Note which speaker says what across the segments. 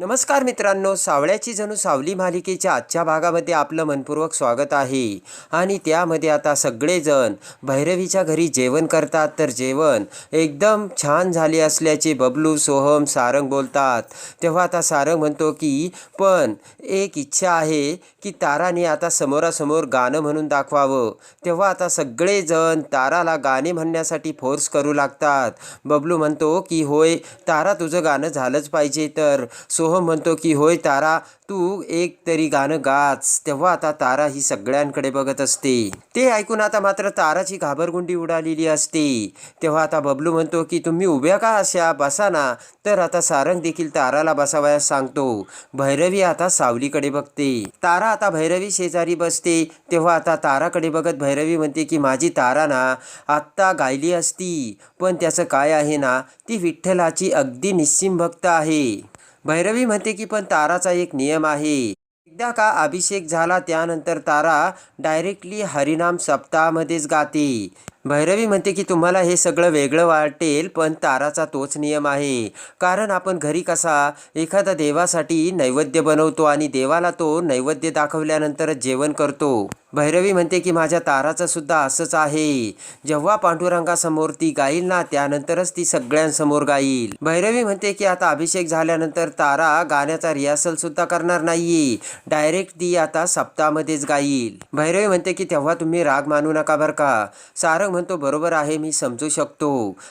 Speaker 1: नमस्कार मित्रांनो सावळ्याची जणू सावली मालिकेच्या आजच्या भागामध्ये आपलं मनपूर्वक स्वागत आहे. आणि त्यामध्ये आता सगळेजण भैरवीच्या घरी जेवण करतात. तर जेवण एकदम छान झाले असल्याचे बबलू सोहम सारंग बोलतात. तेव्हा आता सारंग म्हणतो की पण एक इच्छा आहे की ताराने आता समोरासमोर गाणं म्हणून दाखवावं. तेव्हा आता सगळेजण ताराला गाणे म्हणण्यासाठी फोर्स करू लागतात. बबलू म्हणतो की होय तारा तुझं गाणं झालंच पाहिजे. तर सोहम म्हणतो की होय तारा तू एक तरी गाणं गाच. तेव्हा आता तारा ही सगळ्यांकडे बघत असते. ते ऐकून आता मात्र ताराची घाबरगुंडी उडालेली असते. तेव्हा आता बबलू म्हणतो की तुम्ही उभ्या का अशा? बसा ना. तर आता सारंग देखील ताराला बसावयास सांगतो. भैरवी आता सावलीकडे बघते. तारा आता भैरवी शेजारी बसते. तेव्हा आता ताराकडे बघत भैरवी म्हणते की माझी तारा ना आत्ता गायली असती. पण त्याचं काय आहे ना ती विठ्ठलाची अगदी निस्सिम भक्त आहे. भैरवी म्हणते की पण ताराचा एक नियम आहे. एकदा का अभिषेक झाला त्यानंतर तारा डायरेक्टली हरिनाम सप्ताहामध्येच गाते. भैरवी म्हणते की तुम्हाला हे सगळं वेगळं वाटेल पण ताराचा तोच नियम आहे. कारण आपण घरी कसा एखादा देवासाठी नैवेद्य बनवतो आणि देवाला तो नैवेद्य दाखवल्यानंतरच जेवण करतो. भैरवी म्हणते की माझ्या ताराचं सुद्धा असंच आहे. जेव्हा पांडुरंगासमोर ती गाईल ना त्यानंतरच ती सगळ्यांसमोर गाईल. भैरवी म्हणते की आता अभिषेक झाल्यानंतर तारा गाण्याचा रिहर्सल सुद्धा करणार नाहीये. डायरेक्ट ती आता सप्तामध्येच गाईल. भैरवी म्हणते की तेव्हा तुम्ही राग मानू नका बरं का. सारंग म्हणतो बरोबर आहे मी समजू शकतो.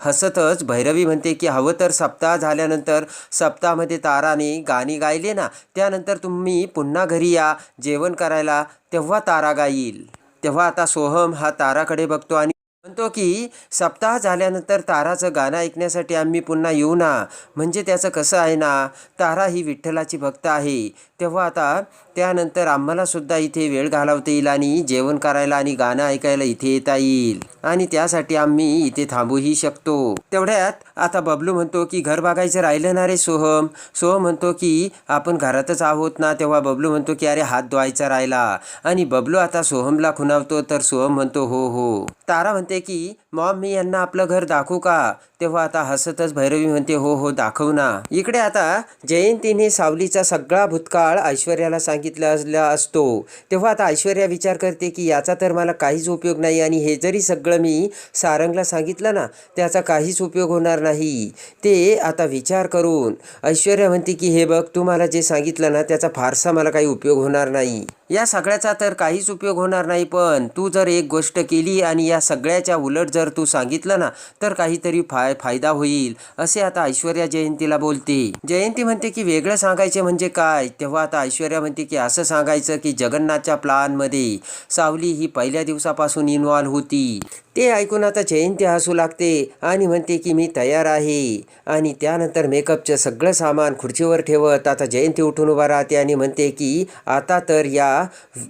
Speaker 1: हसतच भैरवी म्हणते की हवं तर सप्ताह झाल्यानंतर सप्ताहामध्ये ताराने गाणी गायले ना त्यानंतर तुम्ही पुन्हा घरी या जेवण करायला तेव्हा तारा गाईल. तेव्हा आता सोहम हा ताराकडे बघतो आणि म्हणतो की सप्ताह झाल्यानंतर ताराचं गाणं ऐकण्यासाठी आम्ही पुन्हा येऊ ना म्हणजे त्याचं कसं आहे ना तारा ही विठ्ठलाची भक्त आहे. तेव्हा आता त्यानंतर आम्हाला सुद्धा इथे वेळ घालवता येईल आणि जेवण करायला आणि गाणं ऐकायला इथे येता येईल. आणि त्यासाठी आम्ही इथे थांबूही शकतो. तेवढ्यात आता बबलू म्हणतो की घर बघायचं राहिलं ना रे सोहम. सोहम म्हणतो की आपण घरातच आहोत ना तेव्हा बबलू म्हणतो की अरे हात धुवायचा राहिला. आणि बबलू आता सोहमला खुणावतो तर सोहम म्हणतो हो हो. तारा म्हणते की मॉम मी यांना आपलं घर दाखवू का? तेव्हा आता हसतच भैरवी म्हणते हो हो दाखव ना. इकडे आता जयंतीने सावलीचा सगळा भूतकाळ ऐश्वर्याला सांगितलं असतो. तेव्हा आता ऐश्वर्या विचार करते की याचा तर मला काहीच उपयोग नाही आणि हे जरी सगळं मी सारंगला सांगितलं ना त्याचा काहीच उपयोग होणार नाही. ते आता विचार करून ऐश्वर्या म्हणते की हे बघ तू मला जे सांगितलं ना त्याचा फारसा मला काही उपयोग होणार नाही. या सगळ्याचा तर काहीच उपयोग होणार नाही पण तू जर एक गोष्ट केली आणि या सगळ्याच्या उलट जर तू सांगितलं ना तर काहीतरी फाय फायदा होईल असे आता ऐश्वर्या जयंतीला बोलते. जयंती म्हणते की वेगळं सांगायचे म्हणजे काय? तेव्हा आता ऐश्वर्या म्हणते की असं सांगायचं की जगन्नाथच्या प्लानमध्ये सावली ही पहिल्या दिवसापासून इन्व्हॉल्व्ह होती. ते ऐकून आता जयंती हसू लागते आणि म्हणते की मी तयार आहे. आणि त्यानंतर मेकअपचं सगळं सामान खुर्चीवर ठेवत आता जयंती उठून उभा राहते आणि म्हणते की आता तर या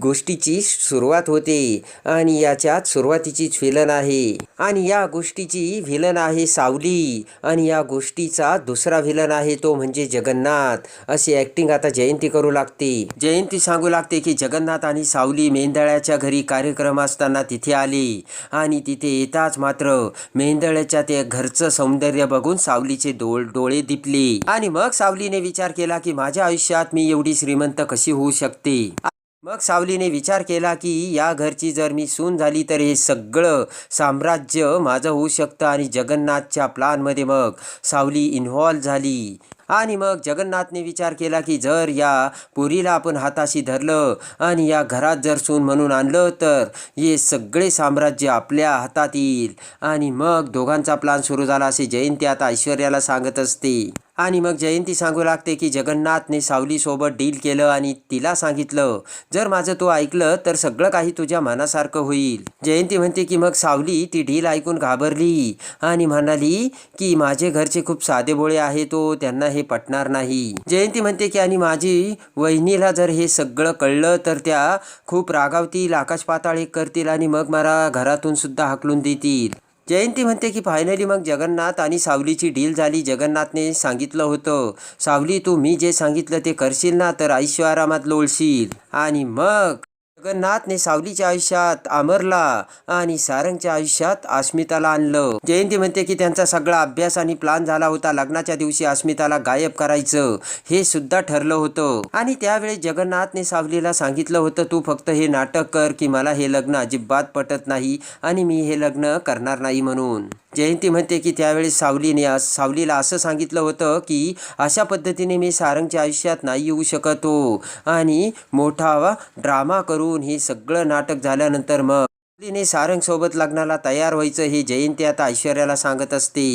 Speaker 1: गोष्टीची सुरुवात होते आणि याच्यात सुरुवातीचीच व्हिलन आहे. आणि या गोष्टीची व्हिलन आहे सावली. आणि या गोष्टीचा दुसरा व्हिलन आहे तो म्हणजे जगन्नाथ. अशी ॲक्टिंग आता जयंती करू लागते. जयंती सांगू लागते की जगन्नाथ आणि सावली मेंदळ्याच्या घरी कार्यक्रम असताना तिथे आले. आणि तिथे येताच मात्र मेंदळ्याच्या ते घरचं सौंदर्य बघून सावलीचे डोळ डोळे दिपले. आणि मग सावलीने विचार केला की माझ्या आयुष्यात मी एवढी श्रीमंत कशी होऊ शकते? मग सावलीने विचार केला की या घरची जर मी सून झाली तर हे सगळं साम्राज्य माझं होऊ शकतं आणि जगन्नाथच्या प्लानमध्ये मग सावली इन्व्हॉल्व झाली. आणि मग जगन्नाथने विचार केला की जर या पुरीला आपण हाताशी धरलं आणि या घरात जर सून म्हणून आणलं तर हे सगळे साम्राज्य आपल्या हातात येईल. आणि मग दोघांचा प्लान सुरू झाला असे जयंती आता ऐश्वर्याला सांगत असते. आणि मग जयंती सांगू लागते की जगन्नाथने सावलीसोबत डील केलं आणि तिला सांगितलं जर माझं तो ऐकलं तर सगळं काही तुझ्या मनासारखं होईल. जयंती म्हणते की मग सावली ती डील ऐकून घाबरली आणि म्हणाली की माझे घरचे खूप साधेबोळे आहे तो त्यांना हे पटणार नाही. जयंती म्हणते की आणि माझी वहिनीला जर हे सगळं कळलं तर त्या खूप रागावतील आकाश पाताळ करतील आणि मग मला घरातून सुद्धा हाकलून देतील. जयंती म्हणते की फायनली मग जगन्नाथ आणि सावलीची डील झाली. जगन्नाथने सांगितलं होतं सावली तू मी जे सांगितलं ते करशील ना तर ऐश्वरामात लोळशील आणि मग जगन्नाथने सावलीच्या आयुष्यात अमरला आणि सारंगच्या आयुष्यात अस्मिताला आणलं. जयंती म्हणते की त्यांचा सगळा अभ्यास आणि प्लान झाला होता. लग्नाच्या दिवशी अस्मिताला गायब करायचं हे सुद्धा ठरलं होतं. आणि त्यावेळी जगन्नाथने सावलीला सांगितलं होतं तू फक्त हे नाटक कर की मला हे लग्न अजिबात पटत नाही आणि मी हे लग्न करणार नाही म्हणून. जयंती म्हणते की त्यावेळेस सावलीने सावलीला असं सांगितलं होतं की अशा पद्धतीने मी सारंगच्या आयुष्यात नाही येऊ शकत. हो आणि मोठा ड्रामा करून हे सगळं नाटक झाल्यानंतर मग सावलीने सारंगसोबत लग्नाला तयार व्हायचं हे जयंती आता ऐश्वर्याला सांगत असते.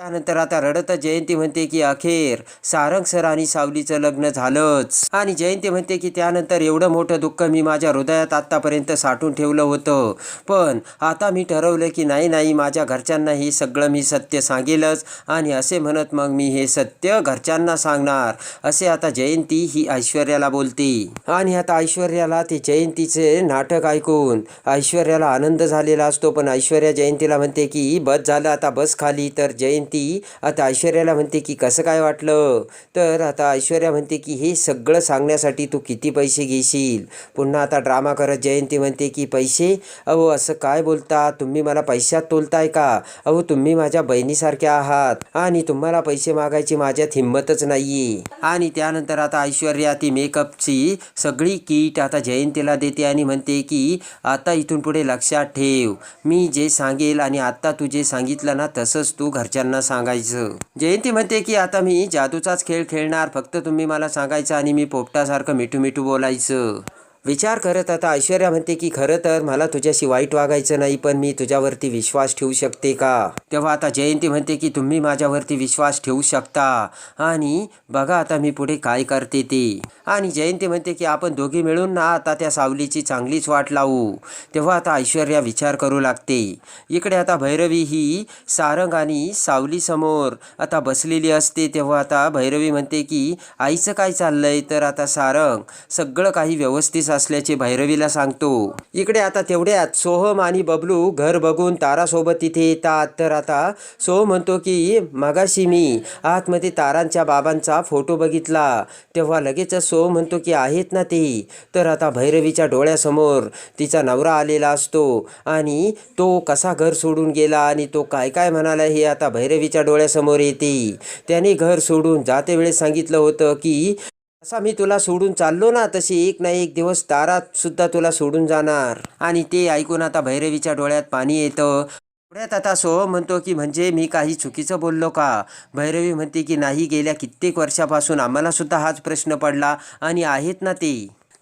Speaker 1: त्यानंतर आता रडत जयंती म्हणते की अखेर सारंग सर आणि सावलीचं लग्न झालंच. आणि जयंती म्हणते की त्यानंतर एवढं मोठं दुःख मी माझ्या हृदयात आतापर्यंत साठून ठेवलं होतं. पण आता मी ठरवलं की नाही नाही माझ्या घरच्यांना हे सगळं मी सत्य सांगेलच आणि असे म्हणत मग मी हे सत्य घरच्यांना सांगणार. असे आता जयंती ही ऐश्वर्याला बोलते. आणि आता ऐश्वर्याला ते जयंतीचे नाटक ऐकून ऐश्वर्याला आनंद झालेला असतो. पण ऐश्वर्या जयंतीला म्हणते की बस झालं आता बस खाली. तर जयंती आता ऐश्वर्याला म्हणते की कसं काय वाटलं? तर आता ऐश्वर्या म्हणते की हे सगळं सांगण्यासाठी तू किती पैसे घेशील? पुन्हा आता ड्रामा करत जयंती म्हणते की पैसे? अहो असं काय बोलता? तुम्ही मला पैशात तोलताय का? अहो तुम्ही माझ्या बहिणीसारख्या आहात आणि तुम्हाला पैसे मागायची माझ्यात हिंमतच नाही आणि त्यानंतर आता ऐश्वर्या ती मेकअपची सगळी किट आता जयंतीला देते आणि म्हणते की आता इथून पुढे लक्षात ठेव. मी जे सांगेल आणि आता तू जे सांगितलं ना तसंच तू घरच्यांना सांगायचं. जयंती म्हणते की आता मी जादूचाच खेळ खेळणार. फक्त तुम्ही मला सांगायचं आणि मी पोपटासारखं मिठू मिठू बोलायचं. विचार करत आता ऐश्वर्या म्हणते की खरं तर मला तुझ्याशी वाईट वागायचं नाही पण मी तुझ्यावरती विश्वास ठेवू शकते का? तेव्हा आता जयंती म्हणते की तुम्ही माझ्यावरती विश्वास ठेवू शकता. आणि बघा आता मी पुढे काय करते ते. आणि जयंती म्हणते की आपण दोघी मिळून ना आता त्या सावलीची चांगलीच वाट लावू. तेव्हा आता ऐश्वर्या विचार करू लागते. इकडे आता भैरवी ही सारंग आणि सावलीसमोर आता बसलेली असते. तेव्हा आता भैरवी म्हणते की आईचं काय चाललंय? तर आता सारंग सगळं काही व्यवस्थित असल्याचे भैरवीला सांगतो. इकडे आता तेवढ्यात सोहम आणि बबलू घर बघून तारासोबत तिथे येतात. तर आता सोहम म्हणतो की मगाशी मी आतमध्ये तारांच्या बाबांचा फोटो बघितला. तेव्हा लगेचच सोहम म्हणतो की आहेत ना ते. तर आता भैरवीच्या डोळ्यासमोर तिचा नवरा आलेला असतो आणि तो कसा घर सोडून गेला आणि तो काय काय म्हणाला हे आता भैरवीच्या डोळ्यासमोर येते. त्याने घर सोडून जाते वेळेस सांगितलं होतं की असा मी तुला सोडून चाललो ना तशी एक ना एक दिवस तारा सुद्धा तुला सोडून जाणार. आणि ते ऐकून आता भैरवीच्या डोळ्यात पाणी येतं. डोळ्यात आता सो म्हणतो की म्हणजे मी काही चुकीचं बोललो का? भैरवी म्हणते की नाही गेल्या कित्येक वर्षापासून आम्हाला सुद्धा हाच प्रश्न पडला आणि आहेत ना ते.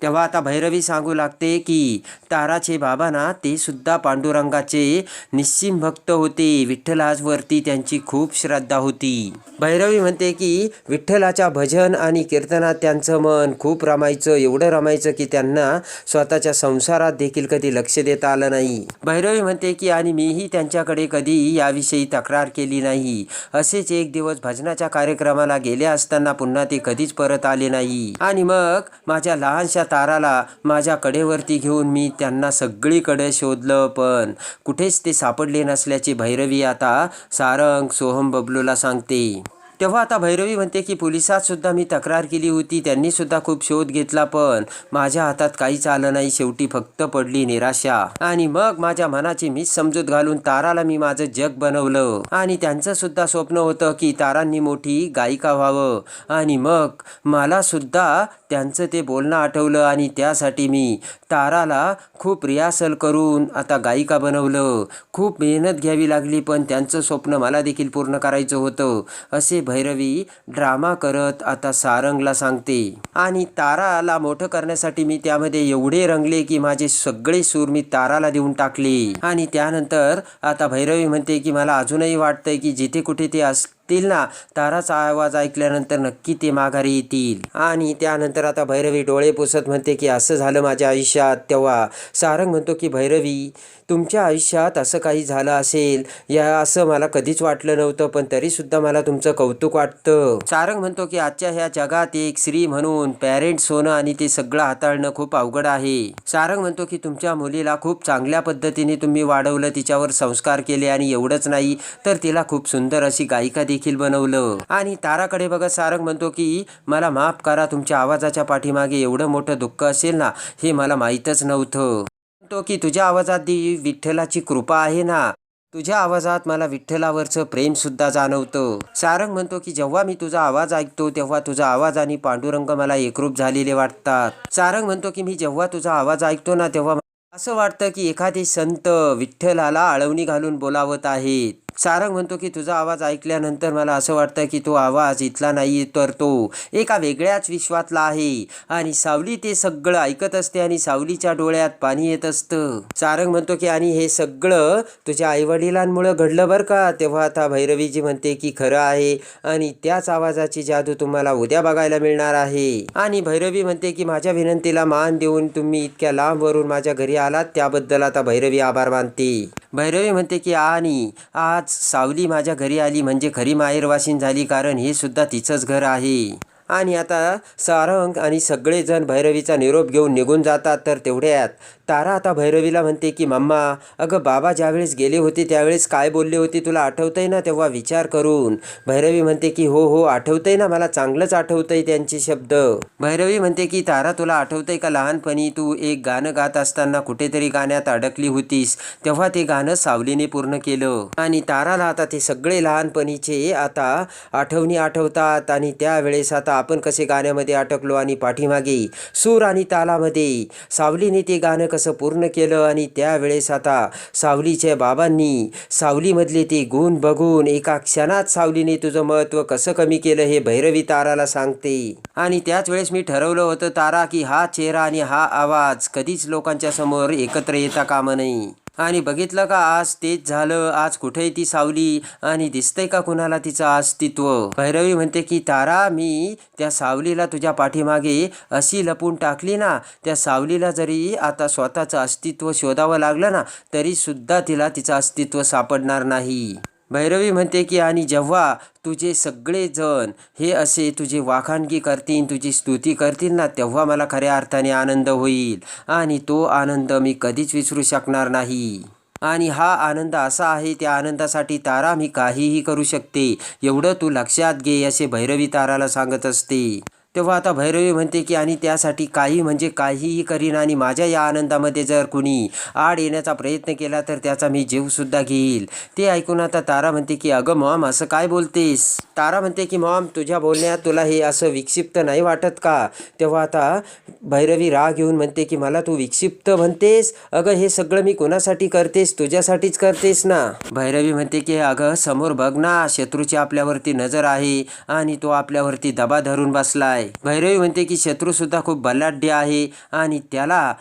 Speaker 1: तेव्हा आता भैरवी सांगू लागते की ताराचे बाबा ना ते सुद्धा पांडुरंगाचे निस्सिम भक्त होते. विठ्ठलाजवरती त्यांची खूप श्रद्धा होती. भैरवी म्हणते की विठ्ठलाच्या भजन आणि कीर्तनात त्यांचं मन खूप रमायचं एवढं रमायचं की त्यांना स्वतःच्या संसारात देखील कधी लक्ष देता आलं नाही. भैरवी म्हणते की आणि मीही त्यांच्याकडे कधी याविषयी तक्रार केली नाही. असेच एक दिवस भजनाच्या कार्यक्रमाला गेले असताना पुन्हा ते कधीच परत आले नाही. आणि मग माझ्या लहानशा ताराला माझ्या कडेवरती घेऊन मी त्यांना सगळीकडे शोधलं पण कुठेच ते सापडले नसल्याची भैरवी आता सारंग सोहम बबलूला सांगते. तेव्हा आता भैरवी म्हणते की पोलिसात सुद्धा मी तक्रार केली होती त्यांनी सुद्धा खूप शोध घेतला पण माझ्या हातात काहीच आलं नाही. शेवटी फक्त पडली निराशा. आणि मग माझ्या मनाची मीच समजूत घालून ताराला मी माझं जग बनवलं. आणि त्यांचं सुद्धा स्वप्न होतं की तारांनी मोठी गायिका व्हावं. आणि मग मला सुद्धा त्यांचं ते बोलणं आठवलं आणि त्यासाठी मी ताराला खूप रियासल करून आता गायिका बनवलं. खूप मेहनत घ्यावी लागली पण त्यांचं स्वप्न मला देखील पूर्ण करायचं होतं. असे भैरवी ड्रामा करत आता सारंगला सांगते. आणि ताराला मोठं करण्यासाठी मी त्यामध्ये एवढे रंगले की माझे सगळे सूर मी ताराला देऊन टाकले. आणि त्यानंतर आता भैरवी म्हणते की मला अजूनही वाटतंय की जिथे कुठे ते अस असतील ना ताराचा आवाज ऐकल्यानंतर नक्की ते माघारी येतील. आणि त्यानंतर आता भैरवी डोळे पुसत म्हणते की असं झालं माझ्या आयुष्यात तेव्हा. सारंग म्हणतो की भैरवी तुमच्या आयुष्यात असं काही झालं असेल या असं मला कधीच वाटलं नव्हतं पण तरीसुद्धा मला तुमचं कौतुक वाटतं. सारंग म्हणतो की आजच्या ह्या जगात एक स्त्री म्हणून पॅरेंट्स होणं आणि ते सगळं हाताळणं खूप अवघड आहे. सारंग म्हणतो की तुमच्या मुलीला खूप चांगल्या पद्धतीने तुम्ही वाढवलं तिच्यावर संस्कार केले आणि एवढंच नाही तर तिला खूप सुंदर अशी गायिका देखील देखील बनवलं. आणि ताराकडे बघत सारंग म्हणतो की मला माफ करा तुमच्या आवाजाच्या पाठीमागे एवढं मोठं दुःख असेल ना हे मला माहीतच नव्हतं. म्हणतो की तुझ्या आवाजात दी विठ्ठलाची कृपा आहे ना? तुझ्या आवाजात मला विठ्ठलावरचं प्रेम सुद्धा जाणवतं. सारंग म्हणतो की जेव्हा मी तुझा आवाज ऐकतो तेव्हा तुझा आवाज आणि पांडुरंग मला एकरूप झालेले वाटतात. सारंग म्हणतो की मी जेव्हा तुझा आवाज ऐकतो ना तेव्हा असं वाटतं की एखादे संत विठ्ठलाला आळवणी घालून बोलावत आहेत. सारंग म्हणतो की तुझा आवाज ऐकल्यानंतर मला असं वाटतं की तो आवाज इथला नाही तर तो एका वेगळ्याच विश्वातला आहे. आणि सावली ते सगळं ऐकत असते आणि सावलीच्या डोळ्यात पाणी येत असतं. सारंग म्हणतो की आणि हे सगळं तुझ्या आईवडिलांमुळं घडलं बरं का? तेव्हा आता भैरवीजी म्हणते की खरं आहे आणि त्याच आवाजाची जादू तुम्हाला उद्या बघायला मिळणार आहे. आणि भैरवी म्हणते की माझ्या विनंतीला मान देऊन तुम्ही इतक्या लांबवरून माझ्या घरी आलात त्याबद्दल आता भैरवी आभार मानते. भैरवी म्हणते की आणि आज सावली माझ्या घरी आली म्हणजे खरी माहेरवासीन झाली कारण हे सुद्धा तिचंच घर आहे. आणि आता सारंग आणि सगळेजण भैरवीचा निरोप घेऊन निघून जातात तर तेवढ्यात तारा आता भैरवीला म्हणते की मम्मा अगं बाबा ज्यावेळेस गेले होते त्यावेळेस काय बोलले होते तुला आठवतंय ना? तेव्हा विचार करून भैरवी म्हणते की हो हो आठवतंय ना मला चांगलंच आठवतंय त्यांचे शब्द. भैरवी म्हणते की तारा तुला आठवतंय का लहानपणी तू एक गाणं गात असताना कुठेतरी गाण्यात अडकली होतीस? तेव्हा ते गाणं सावलीने पूर्ण केलं. आणि ताराला आता ते सगळे लहानपणीचे आता आठवणी आठवतात आणि त्यावेळेस आता आपण कसे गाण्यामध्ये अटकलो आणि पाठीमागे सूर आणि तालामध्ये सावलीने ते गाणं कसं पूर्ण केलं आणि त्यावेळेस आता सावलीच्या बाबांनी सावलीमधले ते गुण बघून एका क्षणात सावलीने तुझं महत्त्व कसं कमी केलं हे भैरवी ताराला सांगते. आणि त्याच वेळेस मी ठरवलं होतं तारा की हा चेहरा आणि हा आवाज कधीच लोकांच्या समोर एकत्र येता कामा नाही आणि बघितलं का आज तेच झालं आज कुठेही ती सावली आणि दिसतंय का कुणाला तिचं अस्तित्व? भैरवी म्हणते की तारा मी त्या सावलीला तुझ्या पाठीमागे अशी लपून टाकली ना त्या सावलीला जरी आता स्वतःचं अस्तित्व शोधावं लागलं ना तरीसुद्धा तिला तिचं अस्तित्व सापडणार नाही. भैरवी म्हणते की आणि जेव्हा तुझे सगळे जण हे असे तुझे वाखाणगी करतील तुझी स्तुती करतील ना तेव्हा मला खऱ्या अर्थाने आनंद होईल. आणि तो आनंद मी कधीच विसरू शकणार नाही. आणि हा आनंद असा आहे त्या आनंदासाठी तारा मी काहीही करू शकते. एवढं तू लक्षात घे असे भैरवी ताराला सांगत असते. तेव्हा आता भैरवी म्हणते की आणि त्यासाठी काही म्हणजे काहीही करीन आणि माझ्या या आनंदामध्ये जर कुणी आड येण्याचा प्रयत्न केला तर त्याचा मी जीवसुद्धा घेईल. ते ऐकून आता तारा म्हणते की अगं मॉम असं काय बोलतेस? तारा म्हणते की मॉम तुझ्या बोलण्यात तुला हे असं विक्षिप्त नाही वाटत का? तेव्हा आता भैरवी राग येऊन म्हणते की मला तू विक्षिप्त म्हणतेस? अगं हे सगळं मी कोणासाठी करतेस? तुझ्यासाठीच करतेस ना? भैरवी म्हणते की अगं समोर बघ ना शत्रूची आपल्यावरती नजर आहे आणि तो आपल्यावरती दबा धरून बसलाय. भैरवी म्हणते की शत्रूसुद्धा खूप बलाढ्य आहे आणि त्याला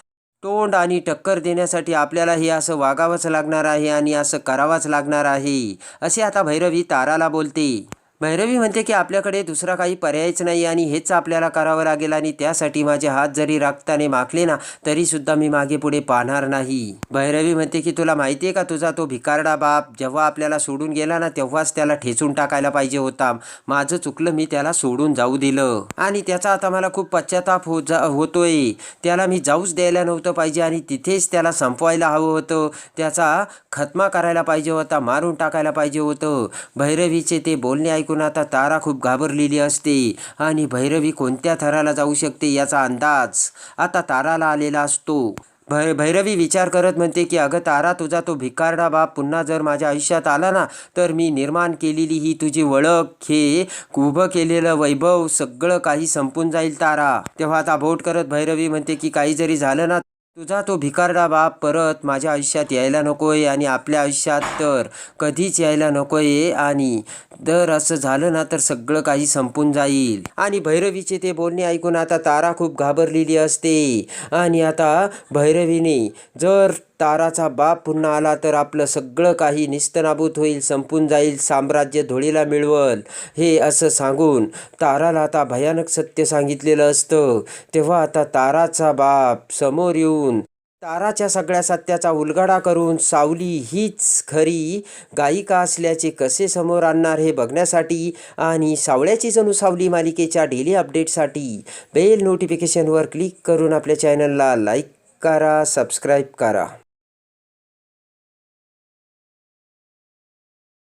Speaker 1: तोंड आणि टक्कर देण्यासाठी आपल्याला हे असं वागावंच लागणार आहे आणि असं करावंच लागणार आहे. असे आता भैरवी ताराला बोलते. भैरवी म्हणते की आपल्याकडे दुसरा काही पर्यायच नाही आणि हेच आपल्याला करावं लागेल आणि त्यासाठी माझे हात जरी रक्ताने माखले ना तरी सुद्धा मी मागे पुढे पाहणार नाही. भैरवी म्हणते की तुला माहिती आहे का तुझा तो भिकारडा बाप जेव्हा आपल्याला सोडून गेला ना तेव्हाच त्याला ठेचून टाकायला पाहिजे होता. माझं चुकलं मी त्याला सोडून जाऊ दिलं. आणि त्याचा आता मला खूप पश्चाताप हो जा होतोय. त्याला मी जाऊच द्यायला नव्हतं पाहिजे आणि तिथेच त्याला संपवायला हवं होतं. त्याचा खत्मा करायला पाहिजे होता मारून टाकायला पाहिजे होतं. भैरवीचे ते बोलणे ऐकून आता तारा खूप घाबरलेली असते आणि भैरवी कोणत्या थराला जाऊ शकते याचा अंदाज आता ताराला आलेला असतो. भै भैरवी विचार करत म्हणते की अगं तारा तुझा तो भिकारडा बाप पुन्हा जर माझ्या आयुष्यात आला ना तर मी निर्माण केलेली ही तुझी ओळख हे उभं केलेलं वैभव सगळं काही संपून जाईल तारा. तेव्हा आता बोट करत भैरवी म्हणते की काही जरी झालं ना तुझा तो भिकारडा बाप परत माझ्या आयुष्यात यायला नकोय आणि आपल्या आयुष्यात तर कधीच यायला नकोय आणि जर असं झालं ना तर सगळं काही संपून जाईल. आणि भैरवीचे ते बोलणे ऐकून आता तारा खूप घाबरलेली असते. आणि आता भैरवीने जर ताराचा बाप पुन्हा आला तर आपलं सगळं काही निस्तनाभूत होईल संपून जाईल साम्राज्य धुळीला मिळवल हे असं सांगून ताराला आता भयानक सत्य सांगितलेलं असतं. तेव्हा आता ताराचा बाप समोर येऊन ताराच्या सगळ्या सत्याचा उलगडा करून सावली हीच खरी गायिका असल्याचे कसे समोर आणणार हे बघण्यासाठी आणि सावळ्याची जणू सावली मालिकेच्या डेली अपडेटसाठी बेल नोटिफिकेशनवर क्लिक करून आपल्या चॅनलला लाईक करा सबस्क्राईब करा.